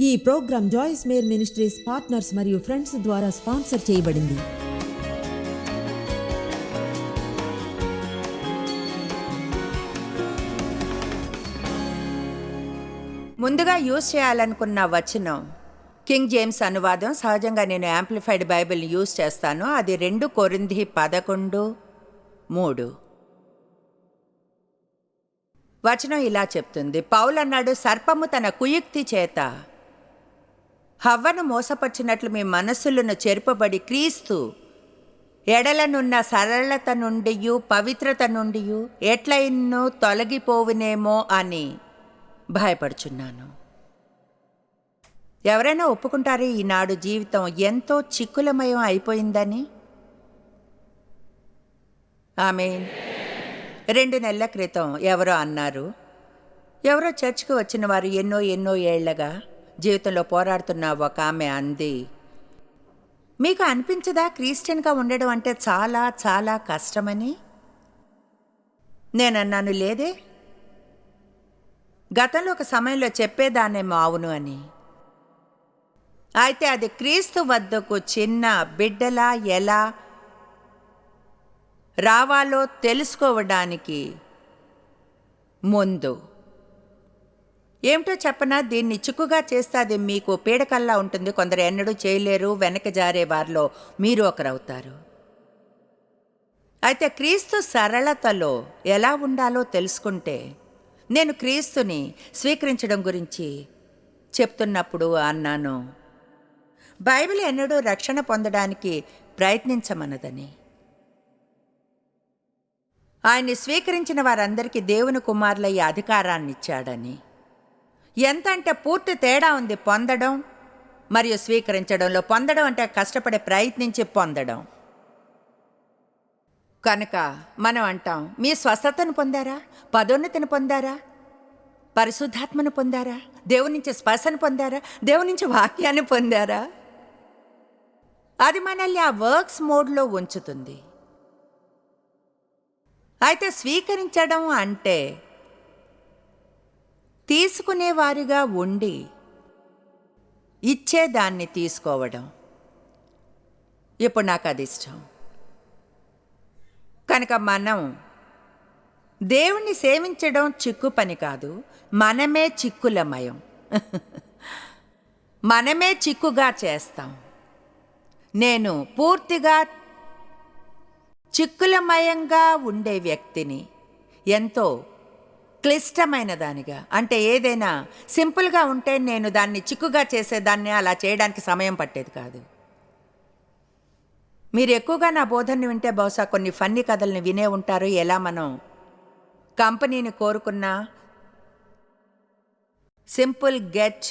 ఈ programme Joyce Meyer Ministries partners మరియు friends ద్వారా స్పాన్సర్ చేయబడింది. ముందుగా యూజ్ చేయాలనుకున్న వచనం. కింగ్ జేమ్స్ అనువాదం. సహజంగా నేను యాంప్లిఫైడ్ బైబిల్ని యూజ్ చేస్తాను. అది రెండు కొరింది పదకొండు మూడు. వచనం ఇలా చెప్తుంది. పౌల్ అన్నాడు సర్పము తన కుయుక్తి చేత హవ్వను మోసపరిచినట్లు మీ మనస్సులను చెరుపబడి క్రీస్తు ఎడలనున్న సరళత నుండి పవిత్రత నుండి ఎట్లయిన్నో తొలగిపోవునేమో అని భయపడుచున్నాను. ఎవరైనా ఒప్పుకుంటారు ఈనాడు జీవితం ఎంతో చిక్కులమయం అయిపోయిందని? ఆమె రెండు నెలల క్రితం ఎవరో అన్నారు. ఎవరో చర్చ్కి వచ్చిన వారు ఎన్నో ఎన్నో ఏళ్ళగా జీవితంలో పోరాడుతున్న ఒక ఆమె అంది మీకు అనిపించదా క్రిస్టియన్గా ఉండడం అంటే చాలా చాలా కష్టమని? నేనన్నాను లేదే. గతంలో ఒక సమయంలో చెప్పేదానేమో అవును అని. అయితే అది క్రీస్తు వద్దకు చిన్న బిడ్డలా ఎలా రావాలో తెలుసుకోవడానికి ముందు ఏమిటో చెప్పనా? దీన్ని చిక్కుగా చేస్తే అది మీకు పీడకల్లా ఉంటుంది. కొందరు ఎన్నడూ చేయలేరు వెనక జారే వారిలో మీరు ఒకరవుతారు. అయితే క్రీస్తు సరళతలో ఎలా ఉండాలో తెలుసుకుంటే నేను క్రీస్తుని స్వీకరించడం గురించి చెప్తున్నప్పుడు అన్నాను బైబిల్ ఎన్నడూ రక్షణ పొందడానికి ప్రయత్నించమన్నదని ఆయన్ని స్వీకరించిన వారందరికీ దేవుని కుమారులయ్యే అధికారాన్ని ఎంతంటే ఎంత అంటే పూర్తి తేడా ఉంది పొందడం. మరియు స్వీకరించడంలో పొందడం అంటే కష్టపడే ప్రయత్నించి పొందడం. కనుక మనం అంటాం మీ స్వస్థతను పొందారా? పదోన్నతిని పొందారా? పరిశుద్ధాత్మను పొందారా? దేవుని నుంచి స్పర్శను పొందారా? దేవుని నుంచి వాక్యాన్ని పొందారా? అది మనల్ని ఆ వర్క్స్ మోడ్లో ఉంచుతుంది. అయితే స్వీకరించడం అంటే తీసుకునేవారిగా ఉండి ఇచ్చేదాన్ని తీసుకోవడం. ఇప్పుడు నాకు అది ఇష్టం. కనుక మనం దేవుణ్ణి సేవించడం చిక్కు పని కాదు మనమే చిక్కులమయం. మనమే చిక్కుగా చేస్తాం. నేను పూర్తిగా చిక్కులమయంగా ఉండే వ్యక్తిని ఎంతో క్లిష్టమైన దానిగా అంటే ఏదైనా సింపుల్గా ఉంటే నేను దాన్ని చిక్కుగా చేసేదాన్ని అలా చేయడానికి సమయం పట్టేది కాదు. మీరు ఎక్కువగా నా బోధనని వింటే బహుశా కొన్ని ఫన్నీ కథల్ని వినే ఉంటారు. ఎలా మనం కంపెనీని కోరుకున్నా సింపుల్ గెట్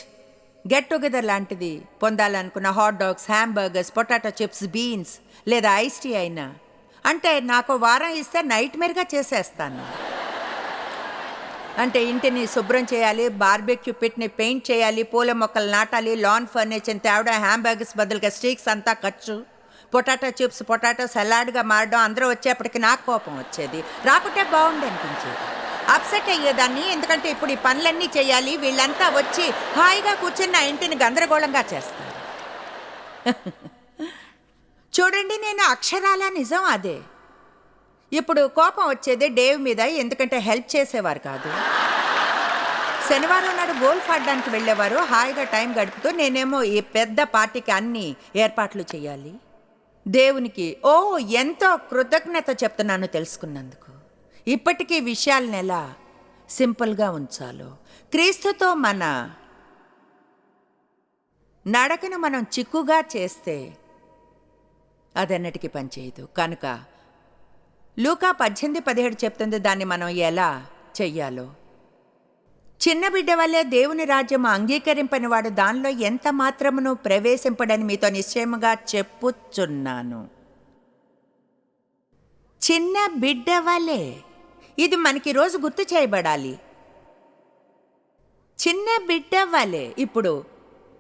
గెట్ టుగెదర్ లాంటిది పొందాలనుకున్న hot dogs hamburgers potato chips beans లేదా ఐస్ టీ అయినా. అంటే నాకు వారం ఇస్తే నైట్ మేర్గా చేసేస్తాను. అంటే ఇంటిని శుభ్రం చేయాలి బార్బెక్యూ పిట్ని పెయింట్ చేయాలి పూల మొక్కలు నాటాలి లాన్ ఫర్నిచర్ తేవడం బ్యాగ్స్ బదులుగా స్టీక్స్ అంతా ఖర్చు. పొటాటో చిప్స్ పొటాటో సలాడ్గా మారడం అందరూ వచ్చేప్పటికి నాకు కోపం వచ్చేది. రాకుంటే బాగుండి అనిపించేది. అప్సెట్ అయ్యేదాన్ని ఎందుకంటే ఇప్పుడు ఈ పనులన్నీ చేయాలి వీళ్ళంతా వచ్చి హాయిగా కూర్చుని నా ఇంటిని గందరగోళంగా చేస్తారు. చూడండి నేను అక్షరాల నిజం అదే. ఇప్పుడు కోపం వచ్చేది డేవ్ మీద ఎందుకంటే హెల్ప్ చేసేవారు కాదు. శనివారం నాడు గోల్ఫ్ ఆడడానికి వెళ్ళేవారు. హాయిగా టైం గడుపుతూ నేనేమో ఈ పెద్ద పార్టీకి అన్ని ఏర్పాట్లు చేయాలి. దేవునికి ఓ ఎంతో కృతజ్ఞత చెప్తున్నాను తెలుసుకున్నందుకు. ఇప్పటికీ విషయాలను ఎలా సింపుల్గా ఉంచాలో. క్రీస్తుతో మన నడకను మనం చిక్కుగా చేస్తే అదన్నిటికీ పనిచేయదు. కనుక లూకా పద్దెనిమిది పదిహేడు చెప్తుంది దాన్ని మనం ఎలా చెయ్యాలో. చిన్న బిడ్డ వల్లే దేవుని రాజ్యం అంగీకరింపని వాడు దానిలో ఎంత మాత్రమును ప్రవేశింపడని మీతో నిశ్చయముగా చెప్పుచున్నాను. చిన్న బిడ్డ వలె ఇది మనకి రోజు గుర్తు చేయబడాలి. చిన్న బిడ్డ వలె ఇప్పుడు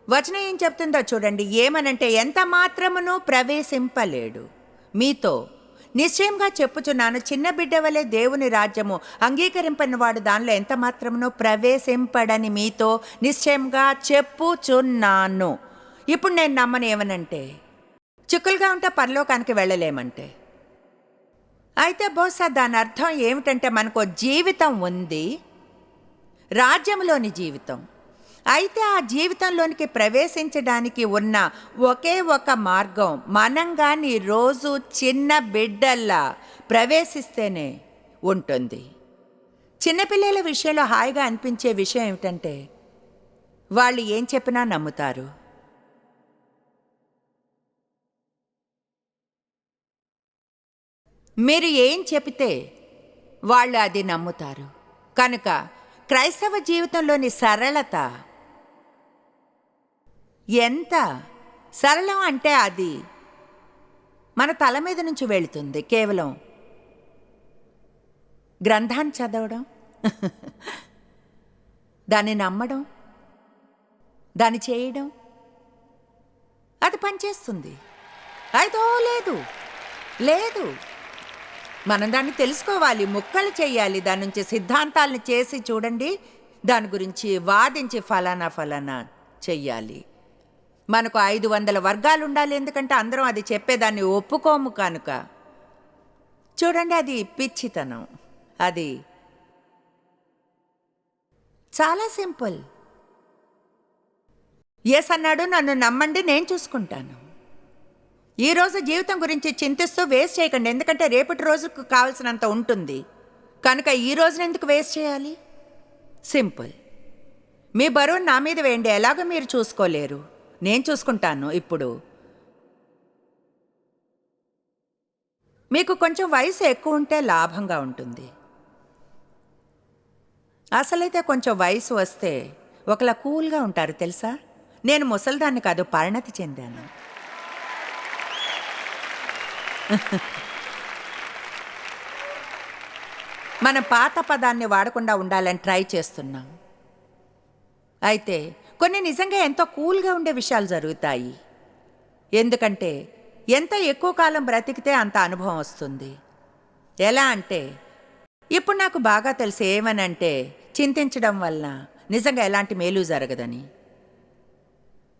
వచనం ఏం చెప్తుందో చూడండి. ఏమనంటే ఎంత మాత్రమును ప్రవేశింపలేడు. మీతో నిశ్చయంగా చెప్పుచున్నాను చిన్న బిడ్డ వలె దేవుని రాజ్యము అంగీకరింపని వాడు దానిలో ఎంత మాత్రమునో ప్రవేశింపడని మీతో నిశ్చయంగా చెప్పుచున్నాను. ఇప్పుడు నేను నమ్మను ఏమనంటే చిక్కులుగా ఉంటే పరలోకానికి వెళ్ళలేమంటే. అయితే బహుశా దాని అర్థం ఏమిటంటే మనకు జీవితం ఉంది రాజ్యంలోని జీవితం. అయితే ఆ జీవితంలోనికి ప్రవేశించడానికి ఉన్న ఒకే ఒక మార్గం మనం కానీ రోజు చిన్న బిడ్డల్లా ప్రవేశిస్తేనే ఉంటుంది. చిన్నపిల్లల విషయంలో హాయిగా అనిపించే విషయం ఏమిటంటే వాళ్ళు ఏం చెప్పినా నమ్ముతారు. మీరు ఏం చెబితే వాళ్ళు అది నమ్ముతారు. కనుక క్రైస్తవ జీవితంలోని సరళత ఎంత? సరళం అంటే అది. మన తల మీద నుంచి వెళుతుంది కేవలం. గ్రంథాన్ని చదవడం దాన్ని నమ్మడం దాన్ని చేయడం అది పనిచేస్తుంది. అయితే లేదు లేదు. మనం దాన్ని తెలుసుకోవాలి ముక్కలు చేయాలి దాని నుంచి సిద్ధాంతాలను చేసి చూడండి దాని గురించి వాదించి ఫలానా ఫలానా చెయ్యాలి. మనకు ఐదు వందల వర్గాలు ఉండాలి ఎందుకంటే అందరం అది చెప్పేదాన్ని ఒప్పుకోము కనుక. చూడండి అది పిచ్చితనం. అది చాలా సింపుల్. ఎస్ అన్నాడు నన్ను నమ్మండి నేను చూసుకుంటాను. ఈ రోజు జీవితం గురించి చింతిస్తూ వేస్ట్ చేయకండి ఎందుకంటే రేపటి రోజుకు కావాల్సినంత ఉంటుంది. కనుక ఈ రోజున ఎందుకు వేస్ట్ చేయాలి? సింపుల్ మీ బరువు నా మీద వేయండి ఎలాగో మీరు చూసుకోలేరు. నేను చూసుకుంటాను ఇప్పుడు. మీకు కొంచెం వయసు ఎక్కువ ఉంటే లాభంగా ఉంటుంది. అసలైతే కొంచెం వయసు వస్తే ఒకలా కూల్గా ఉంటారు తెలుసా? నేను ముసల్దాన్ని కాదు పరిణతి చెందాను. మన పాత పదాన్ని వాడకుండా ఉండాలని ట్రై చేస్తున్నాం. అయితే కొన్ని నిజంగా ఎంతో కూల్గా ఉండే విషయాలు జరుగుతాయి. ఎందుకంటే ఎంత ఎక్కువ కాలం బ్రతికితే అంత అనుభవం వస్తుంది. ఎలా అంటే ఇప్పుడు నాకు బాగా తెలిసి ఏమనంటే చింతించడం వలన నిజంగా ఎలాంటి మేలు జరగదని.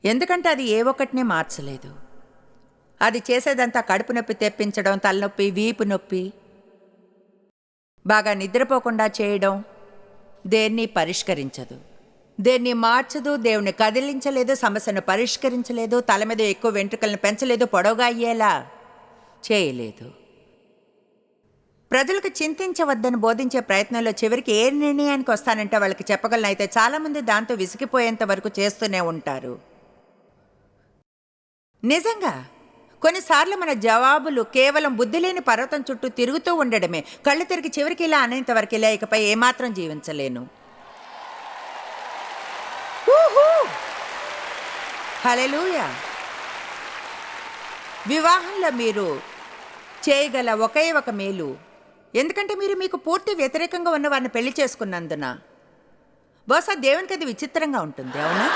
ఎందుకంటే అది ఏ ఒక్కటినే మార్చలేదు. అది చేసేదంతా కడుపు నొప్పి తెప్పించడం తలనొప్పి వీపు నొప్పి బాగా నిద్రపోకుండా చేయడం దేన్ని పరిష్కరించదు. దేన్ని మార్చదు దేవుని కదిలించలేదు సమస్యను పరిష్కరించలేదు తల మీద ఎక్కువ వెంట్రుకలను పెంచలేదు పొడవుగా అయ్యేలా చేయలేదు. ప్రజలకు చింతించవద్దని బోధించే ప్రయత్నంలో చివరికి ఏ నిర్ణయానికి వస్తానంటే వాళ్ళకి చెప్పగలను. అయితే చాలామంది దాంతో విసిగిపోయేంత వరకు చేస్తూనే ఉంటారు. నిజంగా కొన్నిసార్లు మన జవాబులు కేవలం బుద్ధి లేని పర్వతం చుట్టూ తిరుగుతూ ఉండడమే. కళ్ళు తిరిగి చివరికి ఇలా అనేంత వరకు ఇలా ఇకపై ఏమాత్రం జీవించలేను. హలెలూయా వివాహంలో మీరు చేయగల ఒకే ఒక మేలు. ఎందుకంటే మీరు మీకు పూర్తి వ్యతిరేకంగా ఉన్న వారిని పెళ్ళి చేసుకున్నందున బహుశా దేవునికి అది విచిత్రంగా ఉంటుంది అవునా?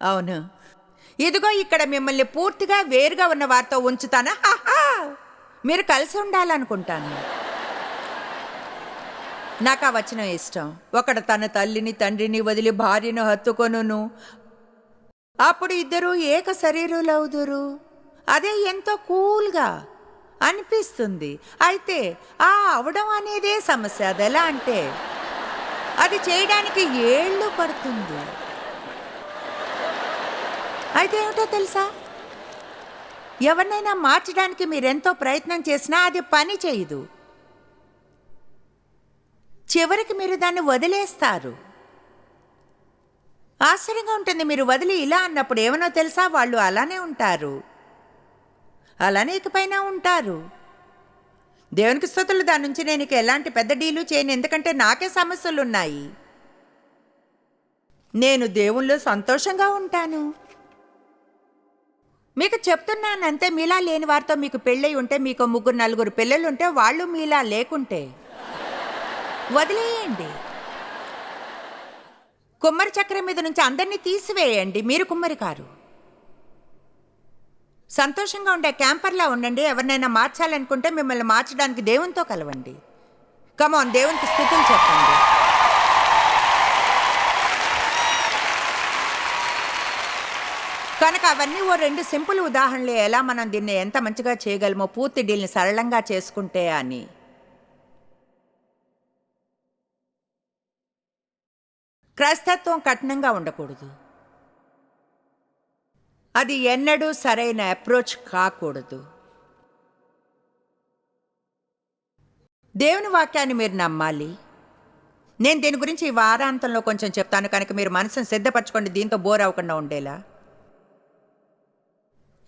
అవును. ఇదిగో ఇక్కడ మిమ్మల్ని పూర్తిగా వేరుగా ఉన్న వారితో ఉంచుతానా మీరు కలిసి ఉండాలనుకుంటాను. నాకు ఆ వచనం ఇష్టం. ఒకడు తన తల్లిని తండ్రిని వదిలి భార్యను హత్తుకొనును. అప్పుడు ఇద్దరు ఏక శరీరులవుదురు. అదే ఎంతో కూల్గా అనిపిస్తుంది. అయితే ఆ అవడం అనేదే సమస్య. అది ఎలా అంటే అది చేయడానికి ఏళ్ళు పడుతుంది. అయితే ఏమిటో తెలుసా? ఎవరినైనా మార్చడానికి మీరెంతో ప్రయత్నం చేసినా అది పని చేయదు. చివరికి మీరు దాన్ని వదిలేస్తారు. ఆశ్చర్యంగా ఉంటుంది మీరు వదిలి ఇలా అన్నప్పుడు ఏమనో తెలుసా? వాళ్ళు అలానే ఉంటారు. అలానే ఇకపైన ఉంటారు. దేవునికి స్థుతులు దాని నుంచి నేను ఇక ఎలాంటి పెద్ద డీలు చేయను. ఎందుకంటే నాకే సమస్యలు ఉన్నాయి నేను దేవుళ్ళు సంతోషంగా ఉంటాను. మీకు చెప్తున్నానంతే. మీలా లేని వారితో మీకు పెళ్ళై ఉంటే మీకు ముగ్గురు నలుగురు పిల్లలు ఉంటే వాళ్ళు మీలా లేకుంటే. వదిలేయండి. కుమ్మరి చక్రం మీద నుంచి అందరినీ తీసివేయండి. మీరు కుమ్మరి కారు. సంతోషంగా ఉండే క్యాంపర్లా ఉండండి. ఎవరినైనా మార్చాలనుకుంటే మిమ్మల్ని మార్చడానికి దేవునితో కలవండి. కమాన్ దేవునికి స్థుతులు చెప్పండి. కనుక అవన్నీ ఓ రెండు సింపుల్ ఉదాహరణలు. ఎలా మనం దీన్ని ఎంత మంచిగా చేయగలమో పూర్తి డీల్ని సరళంగా చేసుకుంటే అని. క్రైస్తత్వం కఠినంగా ఉండకూడదు. అది ఎన్నడూ సరైన అప్రోచ్ కాకూడదు. దేవుని వాక్యాన్ని మీరు నమ్మాలి. నేను దీని గురించి ఈ వారాంతంలో కొంచెం చెప్తాను కనుక మీరు మనసును సిద్ధపరచుకోండి దీంతో బోర్ అవ్వకుండా ఉండేలా.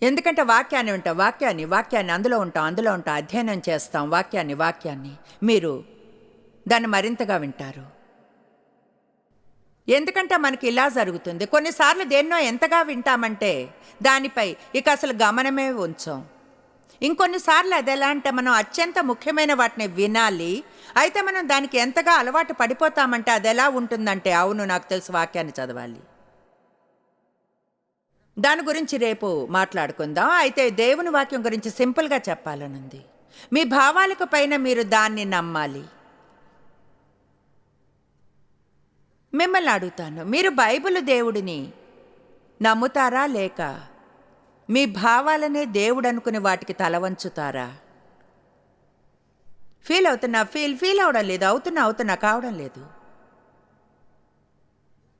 ఎందుకంటే వాక్యాన్ని ఉంటాం వాక్యాన్ని వాక్యాన్ని అందులో ఉంటాం అందులో ఉంటాం అధ్యయనం చేస్తాం వాక్యాన్ని వాక్యాన్ని. మీరు దాన్ని మరింతగా వింటారు. ఎందుకంటే మనకి ఇలా జరుగుతుంది. కొన్నిసార్లు దేన్నో ఎంతగా వింటామంటే దానిపై ఇక అసలు గమనమే ఉంచాం. ఇంకొన్నిసార్లు అది ఎలా అంటే మనం అత్యంత ముఖ్యమైన వాటిని వినాలి. అయితే మనం దానికి ఎంతగా అలవాటు పడిపోతామంటే అది ఎలా ఉంటుందంటే అవును నాకు తెలుసు వాక్యాన్ని చదవాలి. దాని గురించి రేపు మాట్లాడుకుందాం. అయితే దేవుని వాక్యం గురించి సింపుల్గా చెప్పాలనుంది. మీ భావాలకు పైన మీరు దాన్ని నమ్మాలి. మిమ్మల్ని అడుగుతాను. మీరు బైబిల్ దేవుడిని నమ్ముతారా లేక మీ భావాలనే దేవుడు అనుకుని వాటికి తల వంచుతారా? ఫీల్ అవుతున్నా ఫీల్ ఫీల్ అవడం లేదు. అవుతున్నా అవుతున్నా కావడం లేదు.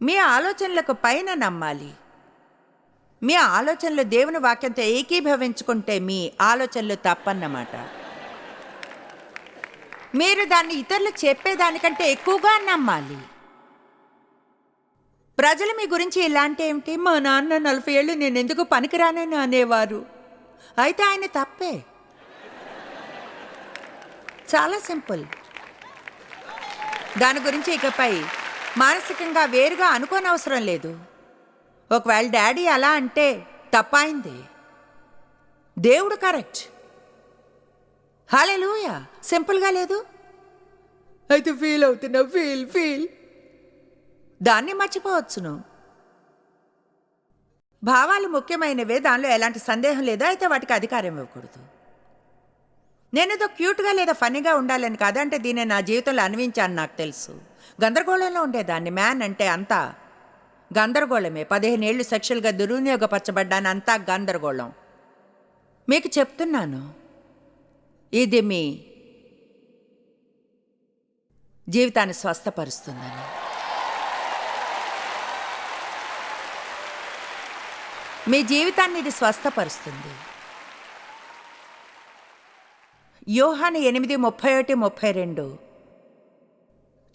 మీ ఆలోచనలకు పైన నమ్మాలి. మీ ఆలోచనలు దేవుని వాక్యంతో ఏకీభవించుకుంటే మీ ఆలోచనలు తప్పన్నమాట. మీరు దాన్ని ఇతరులు చెప్పేదానికంటే ఎక్కువగా నమ్మాలి. ప్రజలు మీ గురించి ఇలాంటి ఏమిటి? మా నాన్న నలభై ఏళ్ళు నేను ఎందుకు పనికిరానని అనేవారు. అయితే ఆయన తప్పే. చాలా సింపుల్. దాని గురించి ఇకపై మానసికంగా వేరుగా అనుకోనవసరం లేదు. ఒకవేళ డాడీ అలా అంటే తప్పైంది. దేవుడు కరెక్ట్. హాలే లూయా సింపుల్గా లేదు? అయితే ఫీల్ అవుతున్నా ఫీల్ ఫీల్. దాన్ని మర్చిపోవచ్చును. భావాలు ముఖ్యమైనవే దానిలో ఎలాంటి సందేహం లేదా అయితే వాటికి అధికారం ఇవ్వకూడదు. నేనేదో క్యూట్గా లేదా ఫన్నీగా ఉండాలని కాదంటే దీన్ని నా జీవితంలో అన్వించాను నాకు తెలుసు. గందరగోళంలో ఉండేదాన్ని. మ్యాన్ అంటే అంతా గందరగోళమే. పదిహేను ఏళ్ళు సెక్షువల్గా దుర్వినియోగపరచబడ్డాను అంతా గందరగోళం. మీకు చెప్తున్నాను. ఇది మీ జీవితాన్ని స్వస్థపరుస్తుందని. మీ జీవితాన్ని ఇది స్వస్థపరుస్తుంది. యోహాను ఎనిమిది ముప్పై ఒకటి ముప్పై రెండు.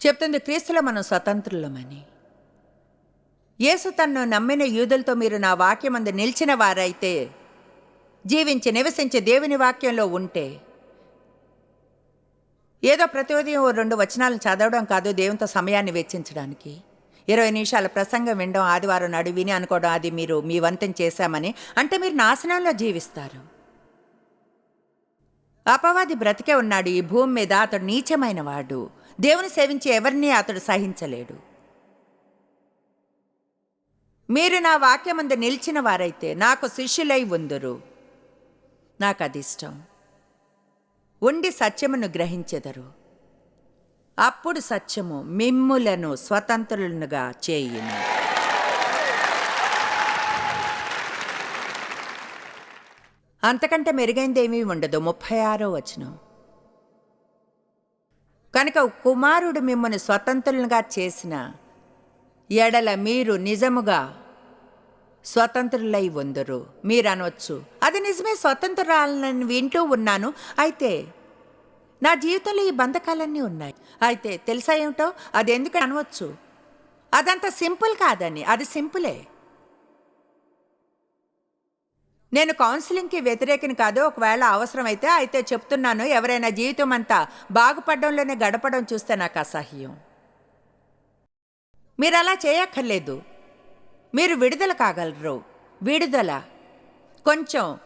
చెప్తుంది క్రీస్తులో మనం స్వతంత్రులమని. యేసు తన్ను నమ్మిన యూదులతో మీరు నా వాక్యమందు నిలిచిన వారైతే జీవించి నివసించే దేవుని వాక్యంలో ఉంటే ఏదో ప్రతి ఉదయం ఓ రెండు వచనాలను చదవడం కాదు దేవునితో సమయాన్ని వెచ్చించడానికి. ఇరవై నిమిషాల ప్రసంగం వినడం ఆదివారం నాడు విని అనుకోవడం అది మీరు మీ వంతం చేశామని. అంటే మీరు నాశనంలో జీవిస్తారు. అపవాది బ్రతికే ఉన్నాడు. ఈ భూమి మీద అతడు నీచమైన వాడు దేవుని సేవించి ఎవరిని అతడు సహించలేడు. మీరు నా వాక్యమందు నిలిచిన వారైతే నాకు శిష్యులై ఉందరు. నాకు అది ఇష్టం ఉండి సత్యమును గ్రహించెదరు. అప్పుడు సత్యము మిమ్ములను స్వతంత్రులనుగా చేయును. అంతకంటే మెరుగైందేమీ ఉండదు. ముప్పై ఆరో వచనం. కనుక కుమారుడు మిమ్మల్ని స్వతంత్రులుగా చేసిన ఎడల మీరు నిజముగా స్వతంత్రులై ఉందరు. మీరు అనవచ్చు అది నిజమే స్వతంత్రాలను వింటూ ఉన్నాను. అయితే నా జీవితంలో ఈ బంధకాలన్నీ ఉన్నాయి. అయితే తెలుసా ఏమిటో? అది ఎందుకు అనవచ్చు? అదంత సింపుల్ కాదని అది సింపులే. నేను కౌన్సిలింగ్కి వ్యతిరేకం కాదు ఒకవేళ అవసరమైతే అయితే చెప్తున్నాను ఎవరైనా జీవితం అంతా బాగుపడడంలోనే గడపడం చూస్తే నాకు అసహ్యం. మీరు అలా చేయక్కర్లేదు. మీరు విడుదల కాగలరు. విడుదల. కొంచెం.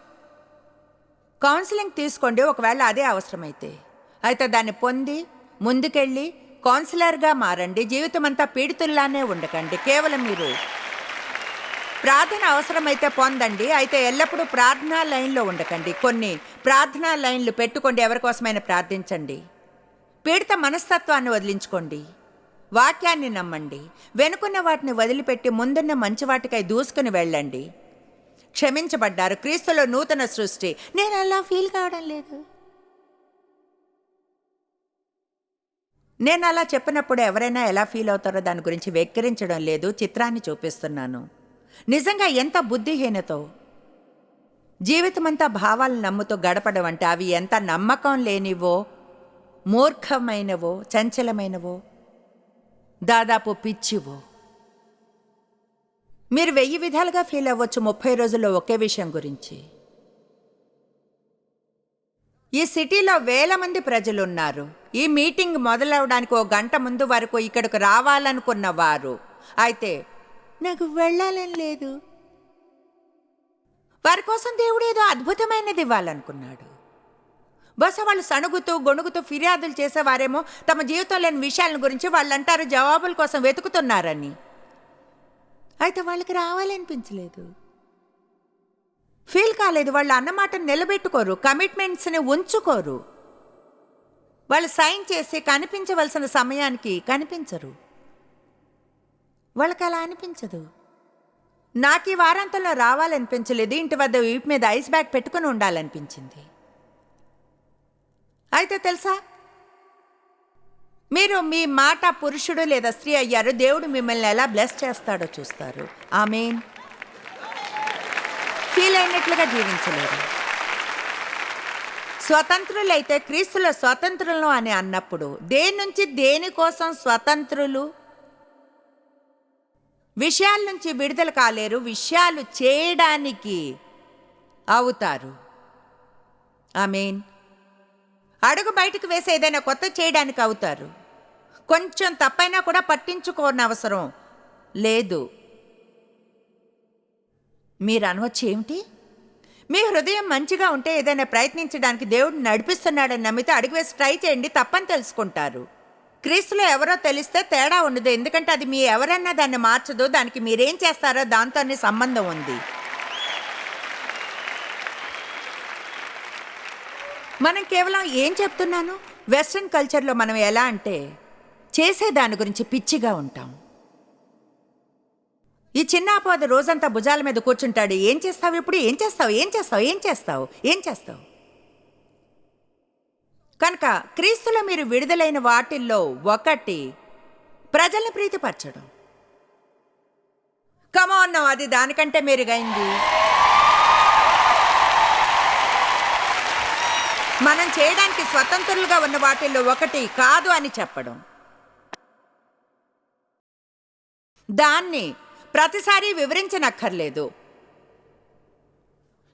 కౌన్సిలింగ్ తీసుకోండి ఒకవేళ అదే అవసరమైతే. అయితే దాన్ని పొంది ముందుకెళ్ళి కౌన్సిలర్గా మారండి. జీవితం అంతా పీడితుల్లానే ఉండకండి. కేవలం మీరు ప్రార్థన అవసరమైతే పొందండి. అయితే ఎల్లప్పుడూ ప్రార్థనా లైన్లో ఉండకండి. కొన్ని ప్రార్థనా లైన్లు పెట్టుకోండి. ఎవరికోసమైనా ప్రార్థించండి. పీడిత మనస్తత్వాన్ని వదిలించుకోండి. వాక్యాన్ని నమ్మండి. వెనుకున్న వాటిని వదిలిపెట్టి ముందున్న మంచి వాటికై దూసుకుని వెళ్ళండి. క్షమించబడ్డారు. క్రీస్తులో నూతన సృష్టి. నేను అలా ఫీల్ కావడం లేదు. నేను అలా చెప్పినప్పుడు ఎవరైనా ఎలా ఫీల్ అవుతారో దాని గురించి వెక్కిరించడం లేదు చిత్రాన్ని చూపిస్తున్నాను. నిజంగా ఎంత బుద్ధిహీనతో? జీవితమంతా భావాలు నమ్ముతూ గడపడం అంటే అవి ఎంత నమ్మకం లేనివో మూర్ఖమైనవో చంచలమైనవో దాదాపు పిచ్చివో? మీరు వెయ్యి విధాలుగా ఫీల్ అవ్వచ్చు ముప్పై రోజుల్లో ఒకే విషయం గురించి. ఈ సిటీలో వేల మంది ప్రజలు ఉన్నారు ఈ మీటింగ్ మొదలవడానికి ఓ గంట ముందు వరకు ఇక్కడికి రావాలనుకున్న వారు. అయితే నాకు వెళ్ళాలని లేదు. వారి కోసం దేవుడు ఏదో అద్భుతమైనది ఇవ్వాలనుకున్నాడు. బహుశా వాళ్ళు సణుగుతూ గొణుగుతూ ఫిర్యాదులు చేసేవారేమో తమ జీవితం లేని విషయాల గురించి వాళ్ళు అంటారు జవాబుల కోసం వెతుకుతున్నారని. అయితే వాళ్ళకి రావాలనిపించలేదు. ఫీల్ కాలేదు. వాళ్ళు అన్నమాట నిలబెట్టుకోరు. కమిట్మెంట్స్ని ఉంచుకోరు. వాళ్ళు సైన్ చేసి కనిపించవలసిన సమయానికి కనిపించరు. వాళ్ళకి అలా అనిపించదు. నాకు ఈ వారాంతంలో రావాలనిపించలేదు. ఇంటి వద్ద వీపు మీద ఐస్ బ్యాగ్ పెట్టుకుని ఉండాలనిపించింది. అయితే తెలుసా? మీరు మీ మాట పురుషుడు లేదా స్త్రీ అయ్యారు. దేవుడు మిమ్మల్ని ఎలా బ్లెస్ చేస్తాడో చూస్తారు. ఆమెన్. ఫీల్ అయినట్లుగా జీవించలేరు. స్వతంత్రులైతే క్రీస్తుల స్వతంత్రులు అని అన్నప్పుడు దేని నుంచి దేనికోసం స్వతంత్రులు? విషయాల నుంచి విడుదల కాలేరు విషయాలు చేయడానికి అవుతారు. ఆమెన్. అడుగు బయటకు వేసే ఏదైనా కొత్త చేయడానికి అవుతారు. కొంచెం తప్పైనా కూడా పట్టించుకోని అవసరం లేదు. మీరు అనవచ్చు ఏమిటి? మీ హృదయం మంచిగా ఉంటే ఏదైనా ప్రయత్నించడానికి దేవుడు నడిపిస్తున్నాడని నమ్మితే అడుగు వేసి ట్రై చేయండి తప్పని తెలుసుకుంటారు. క్రీస్తులో ఎవరో తెలిస్తే తేడా ఉండదు ఎందుకంటే అది మీ ఎవరన్నా దాన్ని మార్చదు దానికి మీరేం చేస్తారో దాంతోనే సంబంధం ఉంది. మనం కేవలం ఏం చెప్తున్నాను? వెస్ట్రన్ కల్చర్లో మనం ఎలా అంటే చేసే దాని గురించి పిచ్చిగా ఉంటాం. ఈ చిన్న అపోద రోజంతా భుజాల మీద కూర్చుంటాడు. ఏం చేస్తావు ఇప్పుడు? ఏం చేస్తావు? ఏం చేస్తావు? ఏం చేస్తావు? ఏం చేస్తావు? కనుక క్రీస్తులో మీరు విడుదలైన వాటిల్లో ఒకటి ప్రజల్ని ప్రీతిపరచడం. కమాన్నాం అది దానికంటే మెరుగైంది. మనం చేయడానికి స్వతంత్రులుగా ఉన్న వాటిల్లో ఒకటి కాదు అని చెప్పడం. దాన్ని ప్రతిసారి వివరించనక్కర్లేదు.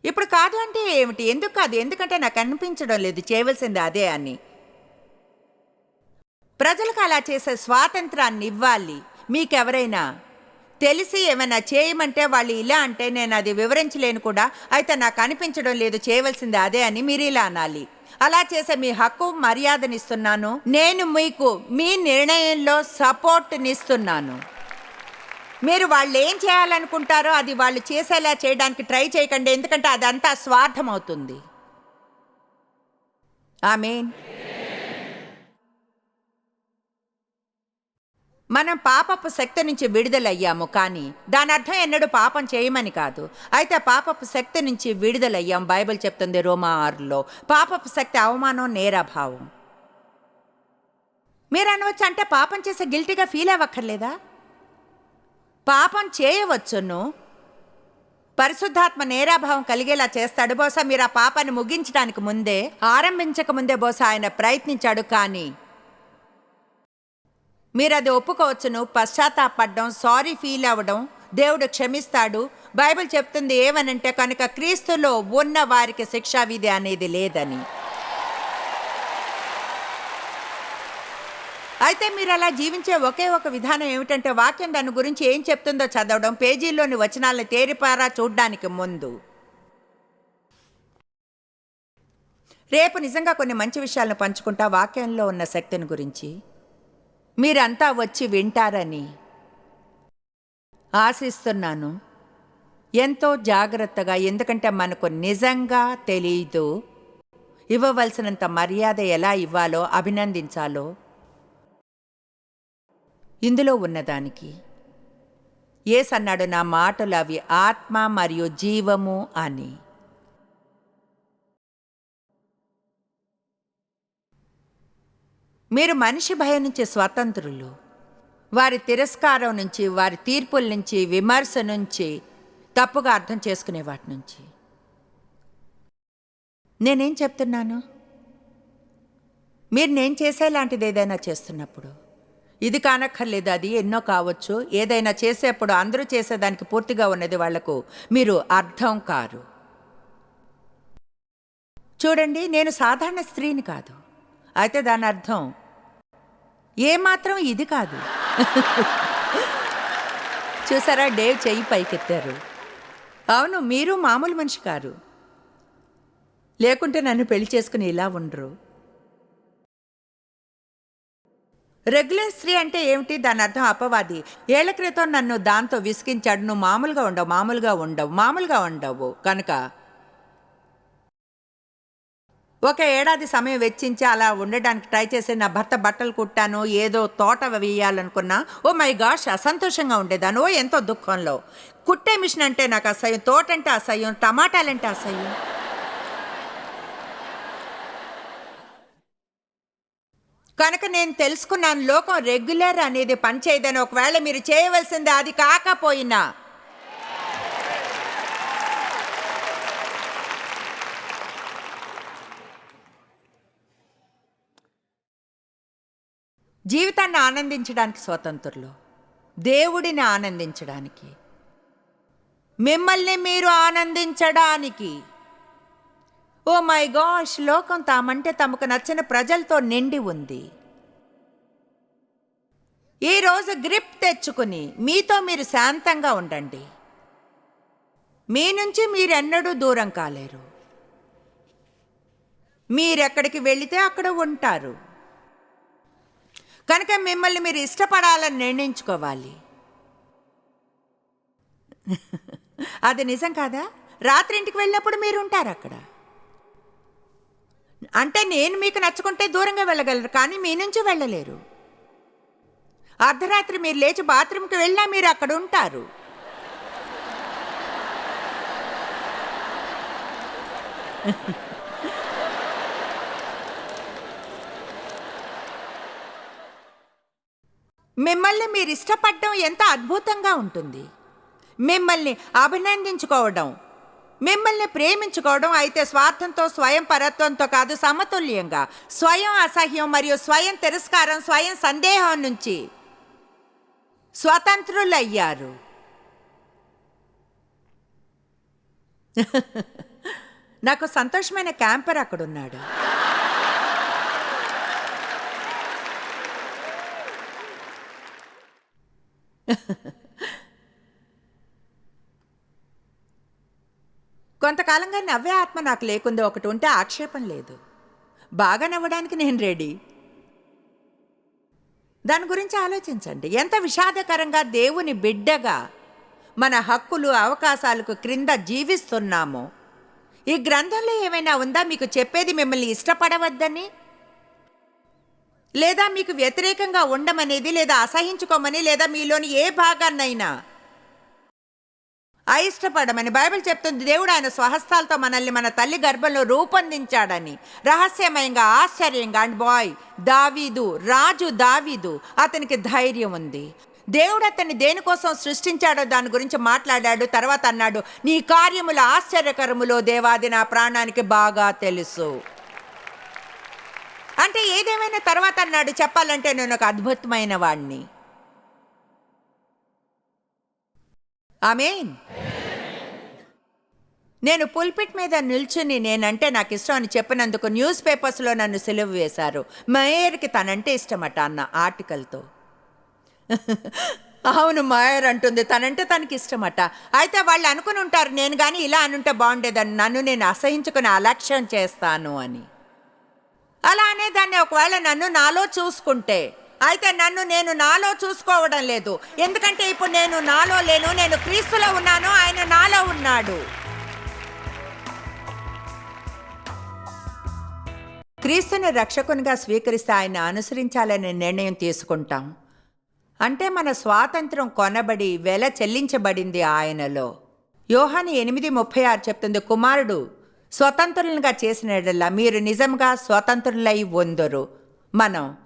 ఇప్పుడు కాదు అంటే ఏమిటి? ఎందుకు కాదు? ఎందుకంటే నాకు అనిపించడం లేదు. చేయవలసింది అదే అని. ప్రజలకు అలా చేసే స్వాతంత్రాన్ని ఇవ్వాలి. మీకెవరైనా తెలిసి ఏమైనా చేయమంటే వాళ్ళు ఇలా అంటే నేను అది వివరించలేను కూడా. అయితే నాకు అనిపించడం లేదు. చేయవలసింది అదే అని మీరు ఇలా అనాలి. అలా చేసే మీ హక్కు మర్యాదనిస్తున్నాను. నేను మీకు మీ నిర్ణయంలో సపోర్ట్నిస్తున్నాను. మీరు వాళ్ళు ఏం చేయాలనుకుంటారో అది వాళ్ళు చేసేలా చేయడానికి ట్రై చేయకండి. ఎందుకంటే అదంతా స్వార్థం అవుతుంది ఆమెన్. మనం పాపపు శక్తి నుంచి విడుదలయ్యాము కానీ దాని అర్థం ఎన్నడూ పాపం చేయమని కాదు. అయితే పాపపు శక్తి నుంచి విడుదలయ్యాం బైబిల్ చెప్తుంది రోమా ఆరులో. పాపపు శక్తి అవమానం నేరాభావం. మీరు అనవచ్చు అంటే పాపం చేసే గిల్టీగా ఫీల్ అవ్వక్కర్లేదా? పాపం చేయవచ్చును. పరిశుద్ధాత్మ నేరాభావం కలిగేలా చేస్తాడు. బహుశా మీరు ఆ పాపాన్ని ముగించడానికి ముందే ఆరంభించక ముందే బహుశా ఆయన ప్రయత్నించాడు కానీ మీరు అది ఒప్పుకోవచ్చును. పశ్చాత్తాపడడం సారీ ఫీల్ అవ్వడం దేవుడు క్షమిస్తాడు. బైబిల్ చెప్తుంది ఏమనంటే కనుక క్రీస్తులో ఉన్న వారికి శిక్షా విధి అనేది లేదని. అయితే మీరు అలా జీవించే ఒకే ఒక విధానం ఏమిటంటే వాక్యం దాని గురించి ఏం చెప్తుందో చదవడం పేజీల్లోని వచనాలను తేరిపారా చూడ్డానికి ముందు. రేపు నిజంగా కొన్ని మంచి విషయాలను పంచుకుంటా వాక్యంలో ఉన్న శక్తిని గురించి. మీరంతా వచ్చి వింటారని ఆశిస్తున్నాను. ఎంతో జాగ్రత్తగా ఎందుకంటే మనకు నిజంగా తెలీదు. ఇవ్వవలసినంత మర్యాద ఎలా ఇవ్వాలో అభినందించాలో ఇందులో ఉన్నదానికి. ఏసన్నాడు నా మాటలు అవి ఆత్మ మరియు జీవము అని. మీరు మనిషి భయం నుంచి స్వతంత్రులు. వారి తిరస్కారం నుంచి వారి తీర్పుల నుంచి విమర్శ నుంచి తప్పుగా అర్థం చేసుకునే వాటి నుంచి. నేనేం చెప్తున్నాను? మీరు నేను చేసేలాంటిది ఏదైనా చేస్తున్నప్పుడు ఇది కానక్కర్లేదు అది ఎన్నో కావచ్చు. ఏదైనా చేసేప్పుడు అందరూ చేసేదానికి పూర్తిగా ఉన్నది వాళ్ళకు మీరు అర్థం కారు. చూడండి నేను సాధారణ స్త్రీని కాదు. అయితే దాని అర్థం ఏమాత్రం ఇది కాదు. చూసారా డేవ్ చెయ్యి పైకెత్తారు. అవును మీరు మామూలు మనిషి కారు. లేకుంటే నన్ను పెళ్ళి చేసుకుని ఇలా ఉండరు. రెగ్యులర్ స్త్రీ అంటే ఏమిటి? దాని అర్థం అపవాది. ఏళ్ళ క్రితం నన్ను దాంతో విసిగించాడు. నువ్వు మామూలుగా ఉండవు మామూలుగా ఉండవు మామూలుగా ఉండవు. కనుక ఒక ఏడాది సమయం వెచ్చించి అలా ఉండడానికి ట్రై చేసి నా భర్త బట్టలు కుట్టాను ఏదో తోట వేయాలనుకున్నా ఓ మై గాష్ అసంతోషంగా ఉండేదాను ఓ ఎంతో దుఃఖంలో. కుట్టే మిషన్ అంటే నాకు అసహ్యం తోట అంటే అసహ్యం టమాటాలంటే అసహ్యం. కనుక నేను తెలుసుకున్నాను లోకం రెగ్యులర్ అనేది పనిచేయదని ఒకవేళ మీరు చేయవలసింది అది కాకపోయినా. జీవితాన్ని ఆనందించడానికి స్వతంత్రులు. దేవుడిని ఆనందించడానికి. మిమ్మల్ని మీరు ఆనందించడానికి. ఓ మై గాష్ లోకం తామంటే తమకు నచ్చిన ప్రజలతో నిండి ఉంది. ఈరోజు గ్రిప్ తెచ్చుకుని మీతో మీరు శాంతంగా ఉండండి. మీ నుంచి మీరెన్నడూ దూరం కాలేరు. మీరెక్కడికి వెళితే అక్కడ ఉంటారు. కనుక మిమ్మల్ని మీరు ఇష్టపడాలని నిర్ణయించుకోవాలి. అది నిజం కాదా? రాత్రి ఇంటికి వెళ్ళినప్పుడు మీరు ఉంటారు అక్కడ అంటే నేను మీకు నచ్చుకుంటే దూరంగా వెళ్ళగలరు కానీ మీ నుంచి వెళ్ళలేరు. అర్ధరాత్రి మీరు లేచి బాత్రూమ్కి వెళ్ళినా మీరు అక్కడ ఉంటారు. మిమ్మల్ని మీరు ఇష్టపడడం ఎంత అద్భుతంగా ఉంటుంది. మిమ్మల్ని అభినందించుకోవడం మిమ్మల్ని ప్రేమించుకోవడం అయితే స్వార్థంతో స్వయం పరత్వంతో కాదు సమతుల్యంగా. స్వయం అసహ్యం మరియు స్వయం తిరస్కారం స్వయం సందేహం నుంచి స్వతంత్రులయ్యారు. నాకు సంతోషమైన క్యాంపర్ అక్కడున్నాడు. కొంతకాలంగా నవ్వే ఆత్మ నాకు లేకుందో ఒకటి ఉంటే ఆక్షేపం లేదు. బాగా నవ్వడానికి నేను రెడీ. దాని గురించి ఆలోచించండి. ఎంత విషాదకరంగా దేవుని బిడ్డగా మన హక్కులు అవకాశాలకు క్రింద జీవిస్తున్నామో. ఈ గ్రంథంలో ఏమైనా ఉందా? మీకు చెప్పేది మిమ్మల్ని ఇష్టపడవద్దని? లేదా మీకు వ్యతిరేకంగా ఉండమనేది లేదా అసహించుకోమని లేదా మీలోని ఏ భాగాన్నైనా అయిష్టపడమని బైబిల్ చెప్తుంది. దేవుడు ఆయన స్వహస్తాలతో మనల్ని మన తల్లి గర్భంలో రూపొందించాడని. రహస్యమయంగా ఆశ్చర్యంగా అండ్ బాయ్ దావీదు రాజు దావీదు అతనికి ధైర్యం ఉంది. దేవుడు అతన్ని దేనికోసం సృష్టించాడో దాని గురించి మాట్లాడాడు. తర్వాత అన్నాడు నీ కార్యముల ఆశ్చర్యకరములో దేవాది నా ప్రాణానికి బాగా తెలుసు. అంటే ఏదేమైనా తర్వాత అన్నాడు చెప్పాలంటే నేను ఒక అద్భుతమైన వాణ్ణి. ఆమెన్. నేను పుల్పిట్ మీద నిల్చుని నేనంటే నాకు ఇష్టం అని చెప్పినందుకు న్యూస్ పేపర్స్లో నన్ను సెలవు వేశారు. మేయర్కి తనంటే ఇష్టమట అన్న ఆర్టికల్తో. అవును మాయర్ అంటుంది తనంటే తనకి ఇష్టమట. అయితే వాళ్ళు అనుకుని ఉంటారు నేను కానీ ఇలా అనుంటే బాగుండేదని నన్ను నేను అసహించుకుని అలక్ష్యం చేస్తాను అని. అలా అనేదాన్ని ఒకవేళ నన్ను నాలో చూసుకుంటే అయితే నన్ను నేను నాలో చూసుకోవడం లేదు. ఎందుకంటే ఇప్పుడు నేను నాలో లేను నేను క్రీస్తులో ఉన్నాను ఆయన నాలో ఉన్నాడు. క్రీస్తుని రక్షకునిగా స్వీకరిస్తే ఆయన అనుసరించాలనే నిర్ణయం తీసుకుంటాం. అంటే మన స్వాతంత్రం కొనబడి వెల చెల్లించబడింది ఆయనలో. యోహాని ఎనిమిది ముప్పై ఆరు చెప్తుంది కుమారుడు స్వతంత్రులుగా చేసిన మీరు నిజంగా స్వతంత్రులై ఉందరు. మనం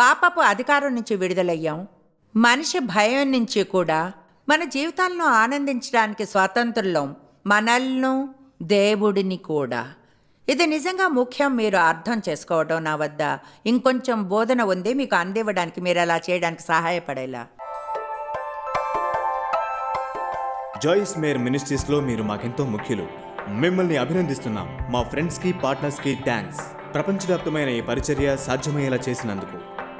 పాపపు అధికారం నుంచి విడుదలయ్యాం. మనిషి భయం నుంచి కూడా మన జీవితాలను ఆనందించడానికి స్వాతంత్రులం మనల్ను దేవుడిని కూడా. ఇది నిజంగా ముఖ్యం మీరు అర్థం చేసుకోవడం నా వద్ద. ఇంకొంచెం బోధన ఉంది మీకు అందివ్వడానికి మీరు అలా చేయడానికి సహాయపడేలా. జాయిస్ మేర్ మినిస్ట్రీస్లో మీరు మాకెంతో ముఖ్యులు. మిమ్మల్ని అభినందిస్తున్నాం. మా ఫ్రెండ్స్కి పార్ట్నర్స్కి థ్యాంక్స్ ప్రపంచవ్యాప్తమైన ఈ పరిచర్య సాధ్యమయ్యేలా చేసినందుకు.